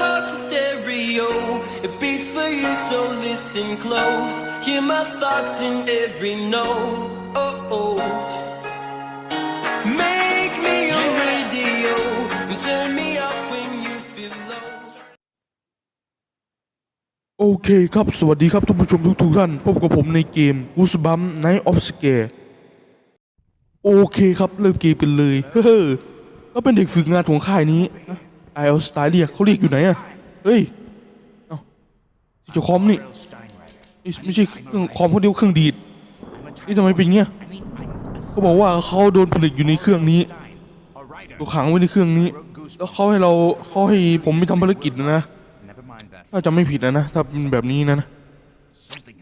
heart to stereo. It beats for you, so listen close. Hear my thoughts in every note. Oh, oh. Make me your radio and turn me up when you feel low. โอเคครับ สวัสดีครับท่านผู้ชมทุกทุกๆท่าน พบกับผมในเกม Goosebump Night of Scare โอเคครับ เริ่มเกมกันเลย เฮ้อแล้วเป็นเด็กฝึกงานของค่ายนี้ ไอเอลสไตล์เรียกเขาเรียกอยู่ไหนอะเฮ้ยเอ้าเจ้าคอมนี่นี่ไม่ใช่เครื่องคอมเขาเรียวเครื่องดีดนี่ทำไมเป็นเงี้ยเขาบอกว่าเขาโดนผลิตอยู่ในเครื่องนี้ตัวขังไว้ในเครื่องนี้ แล้วเขาให้เราเขาให้ผมไปทำภารกิจนะนะถ้าจำไม่ผิดนะนะถ้าเป็นแบบนี้นะนะ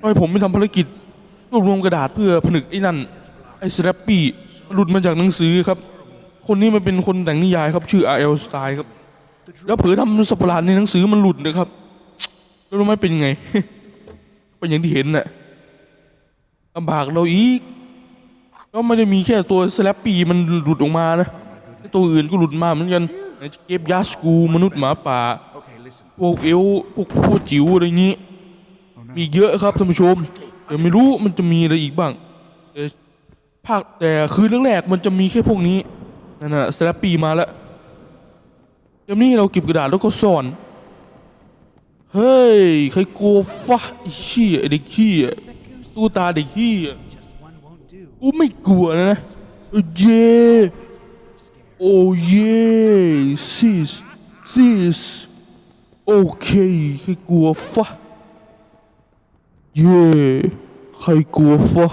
ให้ผมไปทำภารกิจรวบรวมกระดาษเพื่อผนึกไอ้นั่นไอ้สแรปปี้หลุดมาจากหนังสือครับ คนนี้มันเป็นคนแต่งนิยายครับ ชื่อ R.L. Stein ครับ แล้วเผลอทำสัตว์ประหลาดในหนังสือมันหลุดนะครับ แล้วรู้ไหมเป็นไง เป็นอย่างที่เห็นน่ะลำบากเราอีก แล้วไม่ได้มีแค่ตัวสแลปปี้มันหลุดออกมานะ ตัวอื่นก็หลุดมาเหมือนกันไอ้เก็บยาสกูมนุษย์หมาป่า พวกเอลพวกพวกจิ๋วอะไรงี้ มีเยอะครับท่านผู้ชม แต่ไม่รู้มันจะมีอะไรอีกบ้างแต่ภาคแต่คืนแรกๆมันจะมีแค่พวกนี้นั่นน่ะสแลปปี้มาแล้ว เดี๋ยวนี้เราเก็บกระดาษแล้วก็ซ่อน เฮ้ย ใครกลัวฟะไอ้เชี่ยไอ้เด็กเชี่ยตู้ตาเด็กเชี่ยกูไม่กลัวนะนะเออเย่โอ้เย่ซิสซิสโอเคใครกลัวฟะเย่ใครกลัวฟะ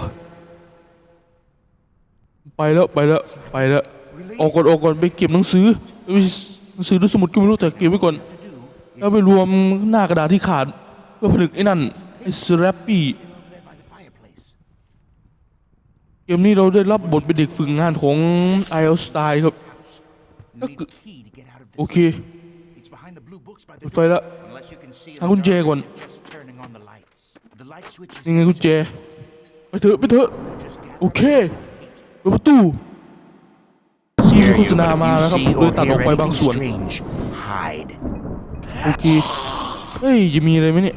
ไปแล้วไปแล้วไปแล้วออกก่อนออกก่อนไปเก็บหนังสือ หนังสือหรือสมุดก็ไม่รู้แต่เก็บไว้ก่อน แล้วไปรวมหน้ากระดาษที่ขาดเพื่อผนึกไอ้นั่นไอ้สแรปปี้เกมนี้เราได้รับบทเป็นเด็กฝึกงานของไอ l อสไตล์ครับโอเคปิดไฟแล้ว Unless you can see it หากุญแจก่อนยังไงกุญแจไปเถอะไปเถอะโอเคเปิดประตู มีโฆษณามานะครับผมเลยตัดออกไปบางส่วนโอเคเฮ้ยจะมีอะไรไหมเนี่ย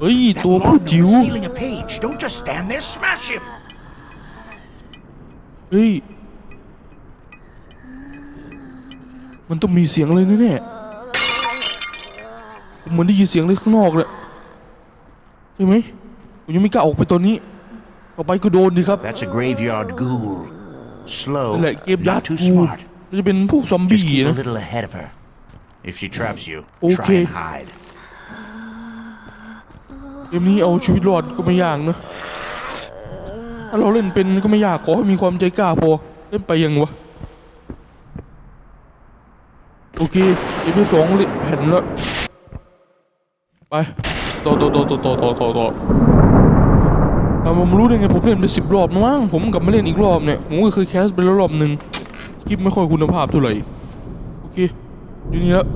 เฮ้ยตัวผู้จิ๋วเฮ้ยมันต้องมีเสียงอะไรแน่ๆเหมือนได้ยินเสียงเลยข้างนอกเลยใช่ไหมผมยังไม่กล้าออกไปตอนนี้ต่อไปก็โดนดีครับ That's a graveyard ghoul. Slow, นั่นแหละเกมยัด not too กู smart. มันจะเป็นพวกซอม Just บี้ keep a นะ little ahead of her. If she traps you, Okay. try and hide. เกมนี้เอาชีวิตรอดก็ไม่ยากนะถ้าเราเล่นเป็นก็ไม่ยากขอให้มีความใจกล้าพอ เล่นไปยังวะ โอเคเกมที่สองเล่นแผ่นแล้ว ไป ต่อต่อต่อต่อต่อต่อต่อต่อ แต่ผมรู้ได้ไงผมเล่นไปสิบรอบนะมั้งผมกลับมาเล่นอีกรอบเนี่ยผมก็เคยแคสไปแล้วรอบหนึ่งคลิปไม่ค่อยคุณภาพเท่าไหร่โอเคอยู่นี่แล้ว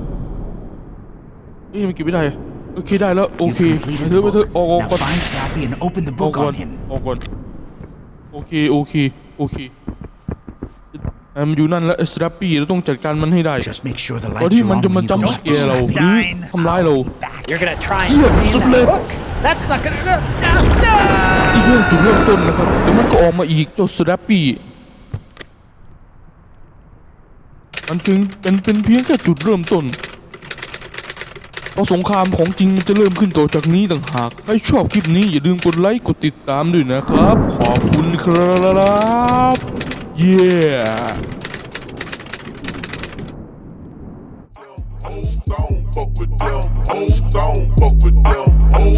เอ้ยมันเก็บไม่ได้อะโอเคได้แล้วโอ You เค completed ไปเถ the อะไปเถอะ book. ออกออก Now ก่อน find Slappy and open the ออก book ก่อน on him. ออกก่อนโอเคโอเคโอเคอะมันอยู่นั่นแล้วสแตรปปี้เราต้องจัดการมันให้ได้ Just make sure the ก่อน lights ที่ are มัน on จะมา when you จำ go ส up เก to ลเราห Slappy. รือทำร้ายเรา You're gonna try and เหี้ย read สุด my เลย book? That's not gonna. No, no! นี่แค่จุดเริ่มต้นนะครับเดี๋ยวมันก็ออกมาอีกเจ้าสแตรปปี้มันเพียงเป็นเป็นเพียงแค่จุดเริ่มต้นเพราะสงครามของจริงมันจะเริ่มขึ้นต่อจากนี้ต่างหากให้ชอบคลิปนี้อย่าลืมกดไลค์กดติดตามด้วยนะครับ ขอบคุณครับเย้ Old stone, fuck with them. Old stone, fuck with them. Old